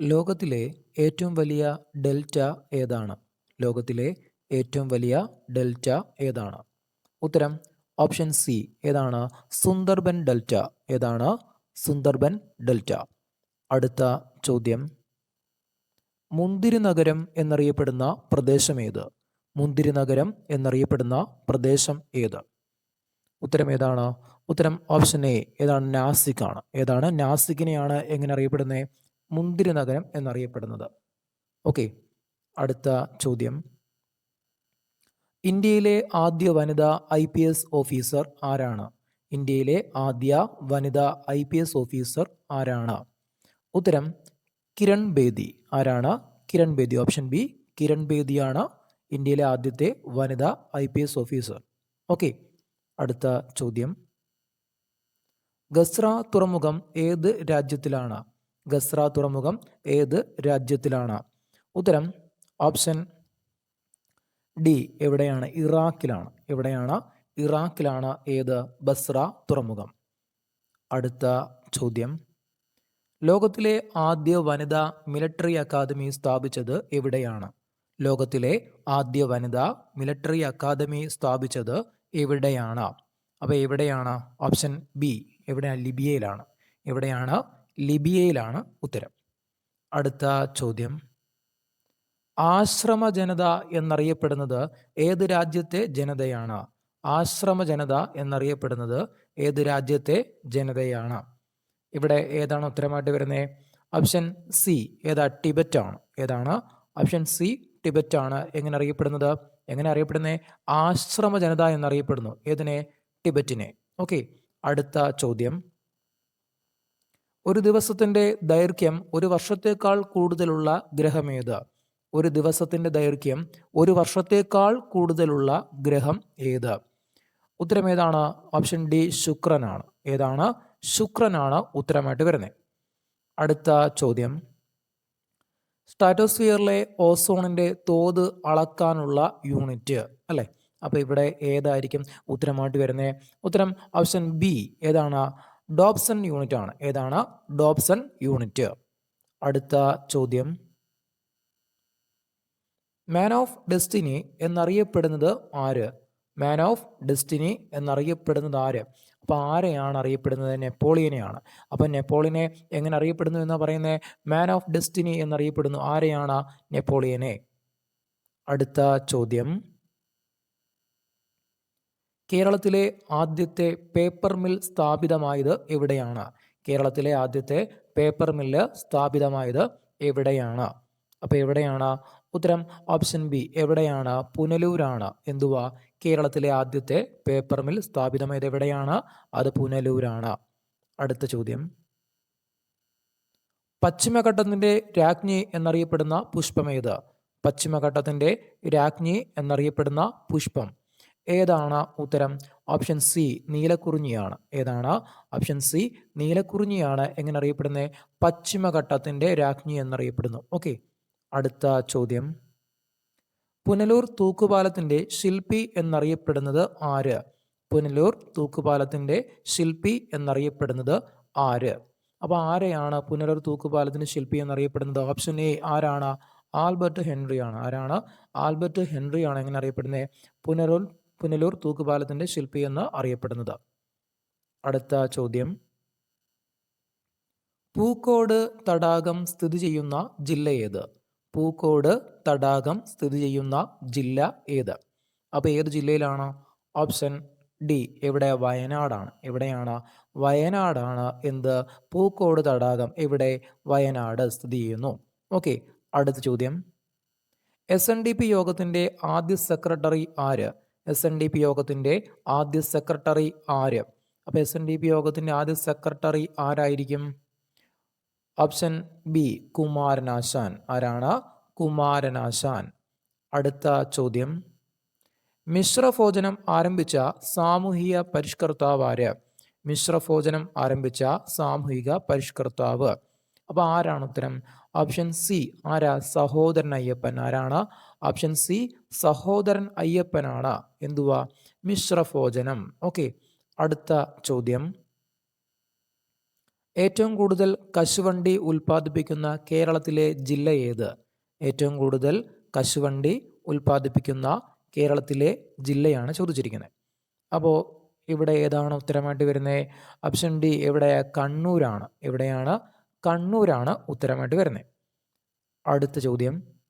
ലോകത്തിലെ ഏറ്റവും വലിയ ഡെൽറ്റ ഏതാണ്? ലോകത്തിലെ ഏറ്റവും വലിയ ഡെൽറ്റ ഏതാണ്? ഉത്തരം ഓപ്ഷൻ സി ഏതാണ്? സുന്ദർബൻ ഡെൽറ്റ. ഏതാണ്? സുന്ദർബൻ ഡെൽറ്റ. അടുത്ത ചോദ്യം. മുന്തിരി നഗരം എന്നറിയപ്പെടുന്ന പ്രദേശം ഏത്? മുന്തിരി നഗരം എന്നറിയപ്പെടുന്ന പ്രദേശം ഏത്? ഉത്തരം ഏതാണ്? ഉത്തരം ഓപ്ഷൻ എ. ഏതാണ് നാസിക് ആണ് ഏതാണ് നാസിക്കിനെയാണ് എങ്ങനെ അറിയപ്പെടുന്നത്? മുന്തിരി നഗരം എന്നറിയപ്പെടുന്നത്. ഓക്കെ അടുത്ത ചോദ്യം. ഇന്ത്യയിലെ ആദ്യ വനിതാ ഐ പി എസ് ഓഫീസർ ആരാണ്? ഇന്ത്യയിലെ ആദ്യ വനിതാ ഐ പി എസ് ഓഫീസർ ആരാണ്? ഉത്തരം കിരൺ ബേദി. ആരാണ്? കിരൺ ബേദി. ഓപ്ഷൻ ബി കിരൺ ബേദിയാണ് ഇന്ത്യയിലെ ആദ്യത്തെ വനിതാ I P S officer. Okay അടുത്ത ചോദ്യം. ഗസ്ര തുറമുഖം ഏത് രാജ്യത്തിലാണ്? ഗസ്ര തുറമുഖം ഏത് രാജ്യത്തിലാണ്? ഉത്തരം ഓപ്ഷൻ ഡി എവിടെയാണ്? ഇറാഖിലാണ്. എവിടെയാണ്? ഇറാഖിലാണ് ഏത് ബസ്ര തുറമുഖം? അടുത്ത ചോദ്യം. ലോകത്തിലെ ആദ്യ വനിതാ മിലിറ്ററി അക്കാദമി സ്ഥാപിച്ചത് എവിടെയാണ്? ലോകത്തിലെ ആദ്യ വനിതാ മിലിറ്ററി അക്കാദമി സ്ഥാപിച്ചത് എവിടെയാണ്? അപ്പോൾ എവിടെയാണ്? ഓപ്ഷൻ ബി എവിടെയാണ്? ലിബിയയിലാണ്. എവിടെയാണ്? ലിബിയയിലാണ് ഉത്തരം. അടുത്ത ചോദ്യം. ആശ്രമ ജനത എന്നറിയപ്പെടുന്നത് ഏത് രാജ്യത്തെ ജനതയാണ്? ആശ്രമ ജനത എന്നറിയപ്പെടുന്നത് ഏത് രാജ്യത്തെ ജനതയാണ്? ഇവിടെ ഏതാണ് ഉത്തരമായിട്ട് വരുന്നത് ഓപ്ഷൻ സി ഏതാ ടിബറ്റ് ആണ് ഏതാണ്? ഓപ്ഷൻ സി ടിബറ്റ് ആണ് എങ്ങനെ അറിയപ്പെടുന്നത്? എങ്ങനെ അറിയപ്പെടുന്നത് ആശ്രമ ജനത എന്നറിയപ്പെടുന്നു. ഏതിനെ? ടിബറ്റിനെ. ഓക്കെ അടുത്ത ചോദ്യം. ഒരു ദിവസത്തിന്റെ ദൈർഘ്യം ഒരു വർഷത്തേക്കാൾ കൂടുതലുള്ള ഗ്രഹമേത് ഒരു ദിവസത്തിന്റെ ദൈർഘ്യം ഒരു വർഷത്തേക്കാൾ കൂടുതലുള്ള ഗ്രഹം ഏത്? ഉത്തരം ഏതാണ്? ഓപ്ഷൻ ഡി ശുക്രനാണ്. ഏതാണ്? ശുക്രനാണ് ഉത്തരമായിട്ട് വരുന്നത്. അടുത്ത ചോദ്യം. സ്റ്റാറ്റോസ്ഫിയറിലെ ഓസോണിന്റെ തോത് അളക്കാനുള്ള യൂണിറ്റ് അല്ലേ? അപ്പോൾ ഇവിടെ ഏതായിരിക്കും ഉത്തരമായിട്ട് വരുന്നത്? ഉത്തരം ഓപ്ഷൻ ബി ഏതാണ്? ഡോബ്സൺ യൂണിറ്റ് ആണ്. ഏതാണ്? Dobson unit. അടുത്ത ചോദ്യം. മാൻ ഓഫ് ഡെസ്റ്റിനി എന്നറിയപ്പെടുന്നത് ആര്? മാൻ ഓഫ് ഡെസ്റ്റിനി എന്നറിയപ്പെടുന്നത് ആര്? അപ്പോൾ ആരെയാണ് അറിയപ്പെടുന്നത്? നെപ്പോളിയനെയാണ്. അപ്പോൾ നെപ്പോളിയനെ എങ്ങനെ അറിയപ്പെടുന്നു എന്ന് പറയുന്നത് മാൻ ഓഫ് ഡെസ്റ്റിനി എന്നറിയപ്പെടുന്നു. ആരെയാണ്? നെപ്പോളിയനെ. അടുത്ത ചോദ്യം. കേരളത്തിലെ ആദ്യത്തെ പേപ്പർ മിൽ സ്ഥാപിതമായത് എവിടെയാണ്? കേരളത്തിലെ ആദ്യത്തെ പേപ്പർ മില്ല് സ്ഥാപിതമായത് എവിടെയാണ്? അപ്പോൾ എവിടെയാണ്? ഉത്തരം ഓപ്ഷൻ ബി എവിടെയാണ്? പുനലൂരാണ്. എന്തുവാ? കേരളത്തിലെ ആദ്യത്തെ പേപ്പർ മിൽ സ്ഥാപിതമായത് എവിടെയാണ്? അത് പുനലൂരാണ്. അടുത്ത ചോദ്യം. പശ്ചിമഘട്ടത്തിന്റെ രാജ്ഞി എന്നറിയപ്പെടുന്ന പുഷ്പമേത് പശ്ചിമഘട്ടത്തിന്റെ രാജ്ഞി എന്നറിയപ്പെടുന്ന പുഷ്പം. ഏതാണ് ഉത്തരം? ഓപ്ഷൻ സി നീലക്കുറിഞ്ഞിയാണ്. ഏതാണ്? ഓപ്ഷൻ സി നീലക്കുറിഞ്ഞിയാണ് എങ്ങനെ അറിയപ്പെടുന്നത് പശ്ചിമഘട്ടത്തിന്റെ രാജ്ഞി എന്നറിയപ്പെടുന്നു. ഓക്കെ അടുത്ത ചോദ്യം. പുനലൂർ തൂക്കുപാലത്തിന്റെ ശില്പി എന്നറിയപ്പെടുന്നത് ആര്? പുനലൂർ തൂക്കുപാലത്തിന്റെ ശില്പി എന്നറിയപ്പെടുന്നത് ആര്? അപ്പോൾ ആരെയാണ് പുനലൂർ തൂക്കുപാലത്തിന്റെ ശില്പി എന്നറിയപ്പെടുന്നത്? ഓപ്ഷൻ എ ആരാണ്? ആൽബർട്ട് ഹെൻറിയാണ്. ആരാണ്? ആൽബർട്ട് ഹെൻറിയാണ് എങ്ങനെ അറിയപ്പെടുന്നത് പുനലൂർ പുനലൂർ തൂക്കുപാലത്തിന്റെ ശില്പി എന്ന് അറിയപ്പെടുന്നത്. അടുത്ത ചോദ്യം. പൂക്കോട് തടാകം സ്ഥിതി ചെയ്യുന്ന ജില്ല ഏത്? പൂക്കോട് തടാകം സ്ഥിതി ചെയ്യുന്ന ജില്ല ഏത്? അപ്പോൾ ഏത് ജില്ലയിലാണ്? ഓപ്ഷൻ ഡി എവിടെ വയനാടാണ്. എവിടെയാണ് വയനാടാണ് എന്ത്? പൂക്കോട് തടാകം എവിടെ വയനാട് സ്ഥിതി ചെയ്യുന്നു. ഓക്കെ അടുത്ത ചോദ്യം. എസ് എൻ ഡി പി യോഗത്തിന്റെ ആദ്യ സെക്രട്ടറി ആര്? എസ് എൻ ഡി പി യോഗത്തിന്റെ ആദ്യ സെക്രട്ടറി ആര്? അപ്പോൾ എസ് എൻ ഡി പി യോഗത്തിന്റെ ആദ്യ സെക്രട്ടറി ആരായിരിക്കും? Option B Kumaranasan. ആരാണ്? കുമാരനാശാൻ. അടുത്ത ചോദ്യം. മിശ്രഭോജനം ആരംഭിച്ച സാമൂഹിക പരിഷ്കർത്താവ് ആര്? മിശ്രഭോജനം ആരംഭിച്ച സാമൂഹിക പരിഷ്കർത്താവ്. അപ്പോൾ ആരാണ് ഉത്തരം? ഓപ്ഷൻ സി ആരാ? സഹോദരൻ അയ്യപ്പൻ. ആരാണ്? ഓപ്ഷൻ സി സഹോദരൻ അയ്യപ്പനാണ്. എന്തുവാ? മിശ്രഭോജനം. ഓക്കെ അടുത്ത ചോദ്യം. ഏറ്റവും കൂടുതൽ കശുവണ്ടി ഉൽപ്പാദിപ്പിക്കുന്ന കേരളത്തിലെ ജില്ല ഏത്? ഏറ്റവും കൂടുതൽ കശുവണ്ടി ഉൽപ്പാദിപ്പിക്കുന്ന കേരളത്തിലെ ജില്ലയാണ് ചോദിച്ചിരിക്കുന്നത്. അപ്പോൾ ഇവിടെ ഏതാണ് ഉത്തരമായിട്ട് വരുന്നത് ഓപ്ഷൻ ഡി എവിടെ കണ്ണൂരാണ്. എവിടെയാണ്? കണ്ണൂരാണ് ഉത്തരമായിട്ട് വരുന്നത് അടുത്ത ചോദ്യം.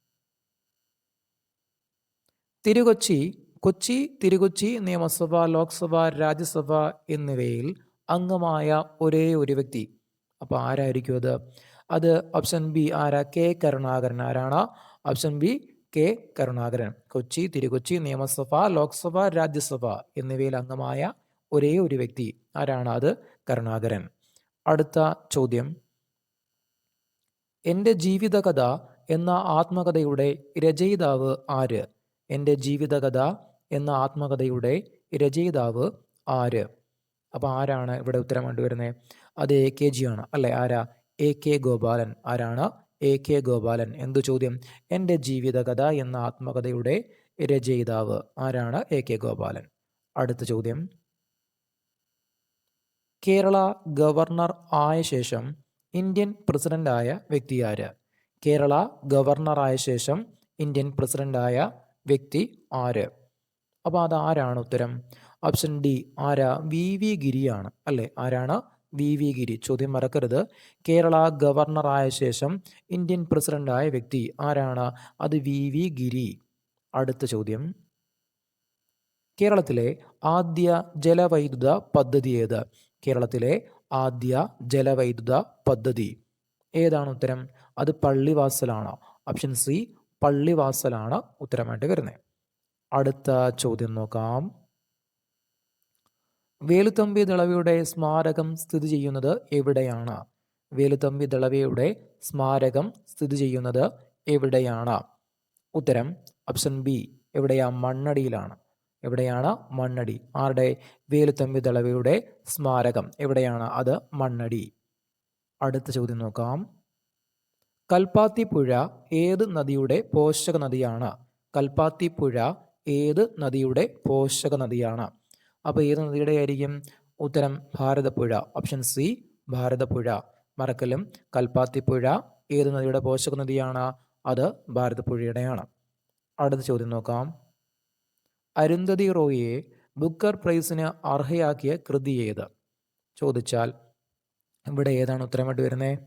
തിരുകൊച്ചി കൊച്ചി തിരുകൊച്ചി നിയമസഭ ലോക്സഭ രാജ്യസഭ എന്നിവയിൽ അംഗമായ ഒരേ ഒരു വ്യക്തി. അപ്പോൾ ആരായിരിക്കും അത്? അത് ഓപ്ഷൻ ബി ആരാ? കെ കരുണാകരൻ. ആരാണ്? Option B K Karunakaran. Kochi Thirukochi നിയമസഭ ലോക്സഭ രാജ്യസഭ എന്നിവയിൽ അംഗമായ ഒരേ ഒരു വ്യക്തി. ആരാണ് അത്? കരുണാകരൻ. അടുത്ത ചോദ്യം. എന്റെ ജീവിതകഥ എന്ന ആത്മകഥയുടെ രചയിതാവ് ആര്? എന്റെ ജീവിതകഥ എന്ന ആത്മകഥയുടെ രചയിതാവ് ആര്? അപ്പോൾ ആരാണ് ഇവിടെ ഉത്തരം കണ്ടുവരുന്നത് അത് എ കെ ജി ആണ്. അല്ലേ? ആരാ? A K Gopalan. ആരാണ്? A K Gopalan. എന്തു ചോദ്യം? എന്റെ ജീവിതകഥ എന്ന ആത്മകഥയുടെ രചയിതാവ് ആരാണ്? A K Gopalan. അടുത്ത ചോദ്യം. കേരള ഗവർണർ ആയ ശേഷം ഇന്ത്യൻ പ്രസിഡന്റായ വ്യക്തി ആര്? കേരള ഗവർണറായ ശേഷം ഇന്ത്യൻ പ്രസിഡന്റായ വ്യക്തി ആര്? അപ്പോൾ അത് ആരാണ് ഉത്തരം? ഓപ്ഷൻ ഡി ആരാ? വി. വി. ഗിരിയാണ്. അല്ലേ? ആരാണ്? വി. വി. ഗിരി. ചോദ്യം മറക്കരുത്. കേരള ഗവർണറായ ശേഷം ഇന്ത്യൻ പ്രസിഡന്റായ വ്യക്തി ആരാണ്? അത് വി. വി. ഗിരി. അടുത്ത ചോദ്യം. കേരളത്തിലെ ആദ്യ ജലവൈദ്യുത പദ്ധതി ഏത്? കേരളത്തിലെ ആദ്യ ജലവൈദ്യുത പദ്ധതി. ഏതാണ് ഉത്തരം? അത് പള്ളിവാസലാണ്. ഓപ്ഷൻ സി പള്ളിവാസലാണ് ഉത്തരമായിട്ട് വരുന്നത് അടുത്ത ചോദ്യം നോക്കാം. വേലുത്തമ്പി ദളവയുടെ സ്മാരകം സ്ഥിതി ചെയ്യുന്നത് എവിടെയാണ്? വേലുത്തമ്പി ദളവയുടെ സ്മാരകം സ്ഥിതി ചെയ്യുന്നത് എവിടെയാണ്? ഉത്തരം ഓപ്ഷൻ ബി എവിടെയാ? മണ്ണടിയിലാണ്. എവിടെയാണ് മണ്ണടി? ആരുടെ? വേലുത്തമ്പി ദളവയുടെ സ്മാരകം. എവിടെയാണ് അത്? മണ്ണടി. അടുത്ത ചോദ്യം നോക്കാം. കൽപ്പാത്തി പുഴ ഏത് നദിയുടെ പോഷക നദിയാണ്? കൽപ്പാത്തി പുഴ ഏത് നദിയുടെ പോഷക നദിയാണ്? അപ്പോൾ ഏത് നദിയുടെ ആയിരിക്കും? ഉത്തരം Bharathapuzha. Option C Bharathapuzha. മറക്കലും Kalpathi പുഴ ഏത് നദിയുടെ പോഷക നദിയാണ്? അത് ഭാരതപ്പുഴയുടെയാണ്. അടുത്ത ചോദ്യം നോക്കാം. അരുന്ധതി റോയിയെ ബുക്കർ പ്രൈസിന് അർഹയാക്കിയ കൃതി ഏത്? ചോദിച്ചാൽ ഇവിടെ ഏതാണ് ഉത്തരമായിട്ട് വരുന്നത്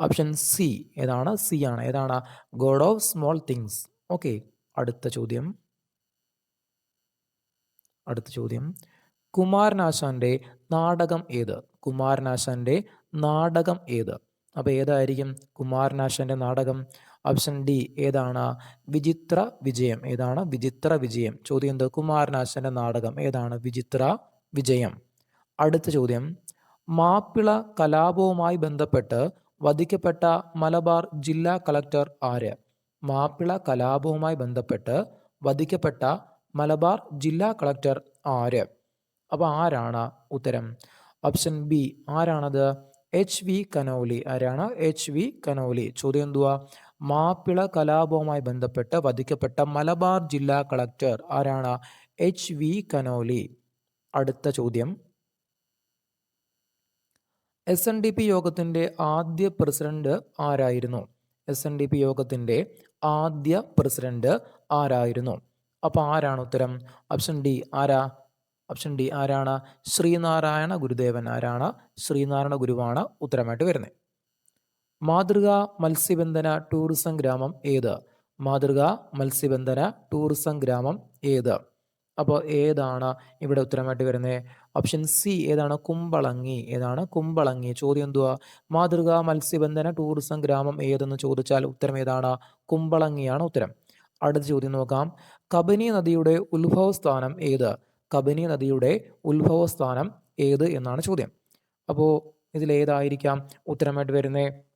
ഓപ്ഷൻ സി ഏതാണ്? സി ആണ്. ഏതാണ്? God of Small Things. Okay അടുത്ത ചോദ്യം. അടുത്ത ചോദ്യം. കുമാരനാശാന്റെ നാടകം ഏത്? കുമാരനാശാന്റെ നാടകം ഏത്? അപ്പോൾ ഏതായിരിക്കും കുമാരനാശാന്റെ നാടകം? ഓപ്ഷൻ ഡി ഏതാണ്? വിചിത്ര വിജയം. ഏതാണ്? വിചിത്ര വിജയം. ചോദ്യം എന്ത്? കുമാരനാശന്റെ നാടകം. ഏതാണ്? വിചിത്ര വിജയം. അടുത്ത ചോദ്യം. മാപ്പിള കലാപവുമായി ബന്ധപ്പെട്ട് വധിക്കപ്പെട്ട മലബാർ ജില്ലാ കളക്ടർ ആര്? മാപ്പിള കലാപവുമായി ബന്ധപ്പെട്ട് വധിക്കപ്പെട്ട മലബാർ ജില്ലാ കളക്ടർ ആര്? അപ്പോൾ ആരാണ് ഉത്തരം? ഓപ്ഷൻ ബി ആരാണത്? H V Conolly. ആരാണ്? H V Conolly. ചോദ്യം എന്തുവാ? മാപ്പിള കലാപവുമായി ബന്ധപ്പെട്ട് വധിക്കപ്പെട്ട മലബാർ ജില്ലാ കളക്ടർ ആരാണ്? H V Conolly. അടുത്ത ചോദ്യം. എസ് എൻ ഡി പി യോഗത്തിന്റെ ആദ്യ പ്രസിഡന്റ് ആരായിരുന്നു? എസ് എൻ ഡി പി യോഗത്തിന്റെ ആദ്യ പ്രസിഡന്റ് ആരായിരുന്നു? അപ്പോൾ ആരാണ് ഉത്തരം? ഓപ്ഷൻ ഡി ആരാ? ഓപ്ഷൻ ഡി ആരാണ്? ശ്രീനാരായണ ഗുരുദേവൻ ആരാണ്? ശ്രീനാരായണ ഗുരുവാണ് ഉത്തരമായിട്ട് വരുന്നത്. മാതൃക മത്സ്യബന്ധന ടൂറിസം ഗ്രാമം ഏത്? മാതൃക മത്സ്യബന്ധന ടൂറിസം ഗ്രാമം ഏത്? അപ്പോൾ ഏതാണ് ഇവിടെ ഉത്തരമായിട്ട് വരുന്നത് ഓപ്ഷൻ സി ഏതാണ്? കുമ്പളങ്ങി. ഏതാണ്? കുമ്പളങ്ങി. ചോദ്യം എന്തുവാ? മാതൃക മത്സ്യബന്ധന ടൂറിസം ഗ്രാമം ഏതെന്ന് ചോദിച്ചാൽ ഉത്തരം ഏതാണ്? കുമ്പളങ്ങിയാണ് ഉത്തരം. അടുത്ത ചോദ്യം നോക്കാം. കബനി നദിയുടെ ഉത്ഭവസ്ഥാനം ഏത്? കബനി നദിയുടെ ഉത്ഭവസ്ഥാനം ഏത് എന്നാണ് ചോദ്യം. അപ്പോൾ ഇതിലേതായിരിക്കാം ഉത്തരമായിട്ട് വരുന്നത്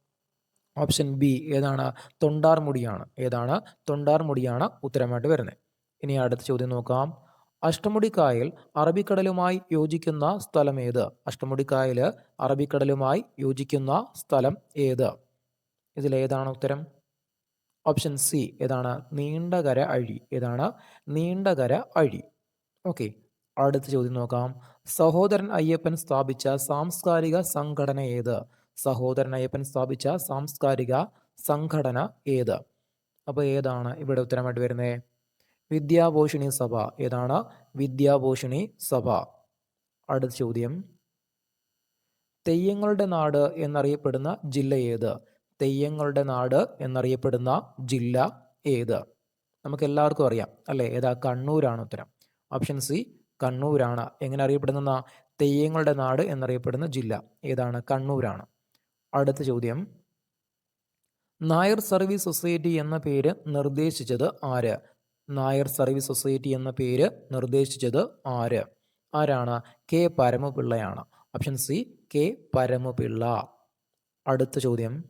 ഓപ്ഷൻ ബി ഏതാണ്? തൊണ്ടാർമുടിയാണ്. ഏതാണ്? തൊണ്ടാർമുടിയാണ് ഉത്തരമായിട്ട് വരുന്നത്. ഇനി അടുത്ത ചോദ്യം നോക്കാം. അഷ്ടമുടിക്കായൽ അറബിക്കടലുമായി യോജിക്കുന്ന സ്ഥലം ഏത്? അഷ്ടമുടിക്കായൽ അറബിക്കടലുമായി യോജിക്കുന്ന സ്ഥലം ഏത്? ഇതിലേതാണ് ഉത്തരം? ഓപ്ഷൻ സി ഏതാണ്? നീണ്ടകര അഴി. ഏതാണ്? നീണ്ടകര അഴി. ഓക്കെ. അടുത്ത ചോദ്യം നോക്കാം. സഹോദരൻ അയ്യപ്പൻ സ്ഥാപിച്ച സാംസ്കാരിക സംഘടന ഏത്? സഹോദരൻ അയ്യപ്പൻ സ്ഥാപിച്ച സാംസ്കാരിക സംഘടന ഏത്? അപ്പോൾ ഏതാണ് ഇവിടെ ഉത്തരമായിട്ട് വരുന്നത് വിദ്യാഭൂഷണി സഭ. ഏതാണ്? വിദ്യാഭൂഷണി സഭ. അടുത്ത ചോദ്യം. തെയ്യങ്ങളുടെ നാട് എന്നറിയപ്പെടുന്ന ജില്ല ഏത്? തെയ്യങ്ങളുടെ നാട് എന്നറിയപ്പെടുന്ന ജില്ല ഏത്? നമുക്ക് എല്ലാവർക്കും അറിയാം അല്ലേ? ഏതാ? കണ്ണൂരാണ് ഉത്തരം. ഓപ്ഷൻ സി കണ്ണൂരാണ്. എങ്ങനെ അറിയപ്പെടുന്ന തെയ്യങ്ങളുടെ നാട് എന്നറിയപ്പെടുന്ന ജില്ല. ഏതാണ്? കണ്ണൂരാണ്. അടുത്ത ചോദ്യം. നായർ സർവീസ് സൊസൈറ്റി എന്ന പേര് നിർദ്ദേശിച്ചത് ആര്? നായർ സർവീസ് സൊസൈറ്റി എന്ന പേര് നിർദ്ദേശിച്ചത് ആര്? ആരാണ്? K പരമപിള്ളയാണ്. Option C K Paramapilla. അടുത്ത ചോദ്യം.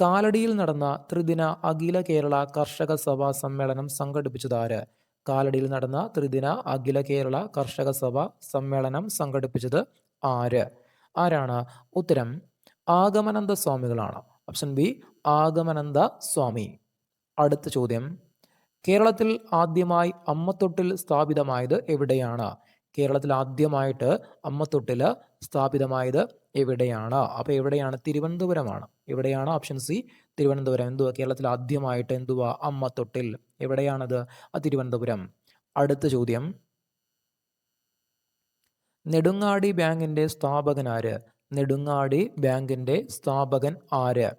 കാലടിയിൽ നടന്ന ത്രിദിന അഖില കേരള കർഷക സഭാ സമ്മേളനം സംഘടിപ്പിച്ചത് ആര്? കാലടിയിൽ നടന്ന ത്രിദിന അഖില കേരള കർഷക സഭാ സമ്മേളനം സംഘടിപ്പിച്ചത് ആര്? ആരാണ്? ഉത്തരം ആഗമനന്ദ സ്വാമികളാണ് ഓപ്ഷൻ ബി ആഗമനന്ദ സ്വാമി അടുത്ത ചോദ്യം. കേരളത്തിൽ ആദ്യമായി അമ്മത്തൊട്ടിൽ സ്ഥാപിതമായത് എവിടെയാണ്? കേരളത്തിൽ ആദ്യമായിട്ട് അമ്മത്തൊട്ടിൽ സ്ഥാപിതമായത് എവിടെയാണ്? അപ്പോൾ എവിടെയാണ്? തിരുവനന്തപുരമാണ്. എവിടെയാണ്? Option C Thiruvananthapuram. എന്തുവാ? കേരളത്തിൽ ആദ്യമായിട്ട് എന്തുവാ? അമ്മത്തൊട്ടിൽ. എവിടെയാണത്? ആ തിരുവനന്തപുരം. അടുത്ത ചോദ്യം. നെടുങ്ങാടി ബാങ്കിന്റെ സ്ഥാപകൻ ആര് നെടുങ്ങാടി ബാങ്കിന്റെ സ്ഥാപകൻ ആര്?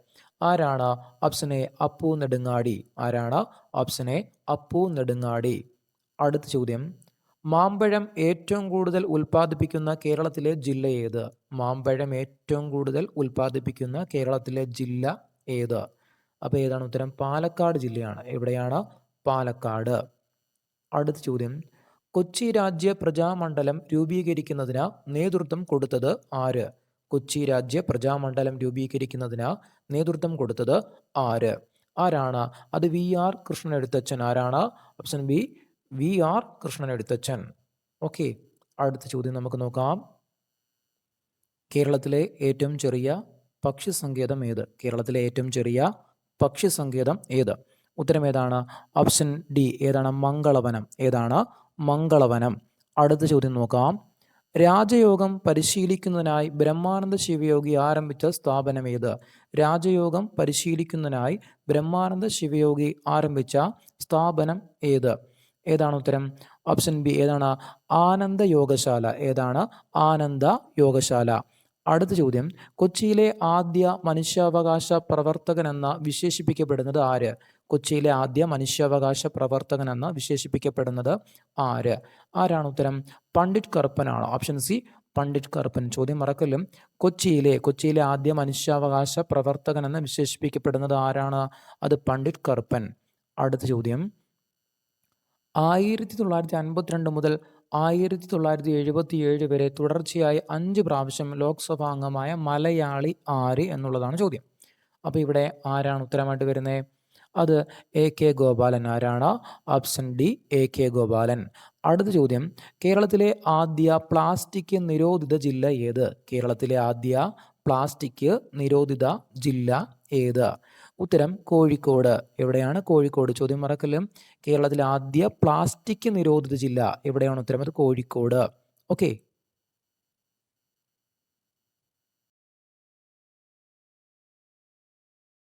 ആരാണ് ഓപ്ഷൻ എ അപ്പു നെടുങ്ങാടി? ആരാണ് ഓപ്ഷൻ എ അപ്പു നെടുങ്ങാടി? അടുത്ത ചോദ്യം. മാമ്പഴം ഏറ്റവും കൂടുതൽ ഉൽപ്പാദിപ്പിക്കുന്ന കേരളത്തിലെ ജില്ല ഏത്? മാമ്പഴം ഏറ്റവും കൂടുതൽ ഉൽപ്പാദിപ്പിക്കുന്ന കേരളത്തിലെ ജില്ല ഏത്? അപ്പോൾ ഏതാണ് ഉത്തരം? പാലക്കാട് ജില്ലയാണ്. എവിടെയാണ്? പാലക്കാട്. അടുത്ത ചോദ്യം. കൊച്ചി രാജ്യ പ്രജാമണ്ഡലം രൂപീകരിക്കുന്നതിന് നേതൃത്വം കൊടുത്തത് ആര്? കൊച്ചി രാജ്യ പ്രജാമണ്ഡലം രൂപീകരിക്കുന്നതിന് നേതൃത്വം കൊടുത്തത് ആര്? ആരാണ്? അത് വി ആർ കൃഷ്ണൻ എഴുത്തച്ഛൻ ആരാണ്? Option B V R Krishnan Ezhuthachan okay അടുത്ത ചോദ്യം നമുക്ക് നോക്കാം. കേരളത്തിലെ ഏറ്റവും ചെറിയ പക്ഷി സങ്കേതം ഏത്? കേരളത്തിലെ ഏറ്റവും ചെറിയ പക്ഷി സങ്കേതം ഏത്? ഉത്തരം ഏതാണ്? ഓപ്ഷൻ ഡി ഏതാണ്? മംഗളവനം. ഏതാണ്? മംഗളവനം. അടുത്ത ചോദ്യം നോക്കാം. രാജയോഗം പരിശീലിക്കുന്നതിനായി ബ്രഹ്മാനന്ദ ശിവയോഗി ആരംഭിച്ച സ്ഥാപനം ഏത്? രാജയോഗം പരിശീലിക്കുന്നതിനായി ബ്രഹ്മാനന്ദ ശിവയോഗി ആരംഭിച്ച സ്ഥാപനം ഏത്? ഏതാണ് ഉത്തരം? ഓപ്ഷൻ ബി ഏതാണ്? ആനന്ദ യോഗശാല. ഏതാണ്? ആനന്ദ യോഗശാല. അടുത്ത ചോദ്യം കൊച്ചിയിലെ ആദ്യ മനുഷ്യാവകാശ പ്രവർത്തകൻ എന്ന വിശേഷിപ്പിക്കപ്പെടുന്നത് ആര്? കൊച്ചിയിലെ ആദ്യ മനുഷ്യാവകാശ പ്രവർത്തകൻ എന്ന് വിശേഷിപ്പിക്കപ്പെടുന്നത് ആര്? ആരാണ് ഉത്തരം? Pandit കറുപ്പനാണ്. Option C Pandit Karuppan. ചോദ്യം മറക്കല്ലും. കൊച്ചിയിലെ കൊച്ചിയിലെ ആദ്യ മനുഷ്യാവകാശ പ്രവർത്തകൻ എന്ന് വിശേഷിപ്പിക്കപ്പെടുന്നത് ആരാണ്? അത് പണ്ഡിറ്റ് കറുപ്പൻ. അടുത്ത ചോദ്യം. ആയിരത്തി തൊള്ളായിരത്തി അൻപത്തിരണ്ട് മുതൽ ആയിരത്തി തൊള്ളായിരത്തി എഴുപത്തി ഏഴ് വരെ തുടർച്ചയായി അഞ്ച് പ്രാവശ്യം ലോക്സഭാ അംഗമായ മലയാളി ആര് എന്നുള്ളതാണ് ചോദ്യം. അപ്പോൾ ഇവിടെ ആരാണ് ഉത്തരമായിട്ട് വരുന്നത് അത് എ കെ ഗോപാലൻ ആരാണ്? Option D A K Gopalan. അടുത്ത ചോദ്യം കേരളത്തിലെ ആദ്യ പ്ലാസ്റ്റിക് നിരോധിത ജില്ല ഏത്? കേരളത്തിലെ ആദ്യ പ്ലാസ്റ്റിക് നിരോധിത ജില്ല ഏത്? ഉത്തരം കോഴിക്കോട്. എവിടെയാണ് കോഴിക്കോട്? ചോദ്യം മറക്കല്ലും? കേരളത്തിലെ ആദ്യ പ്ലാസ്റ്റിക് നിരോധിത ജില്ല എവിടെയാണ് ഉത്തരം? അത് കോഴിക്കോട്. ഓക്കെ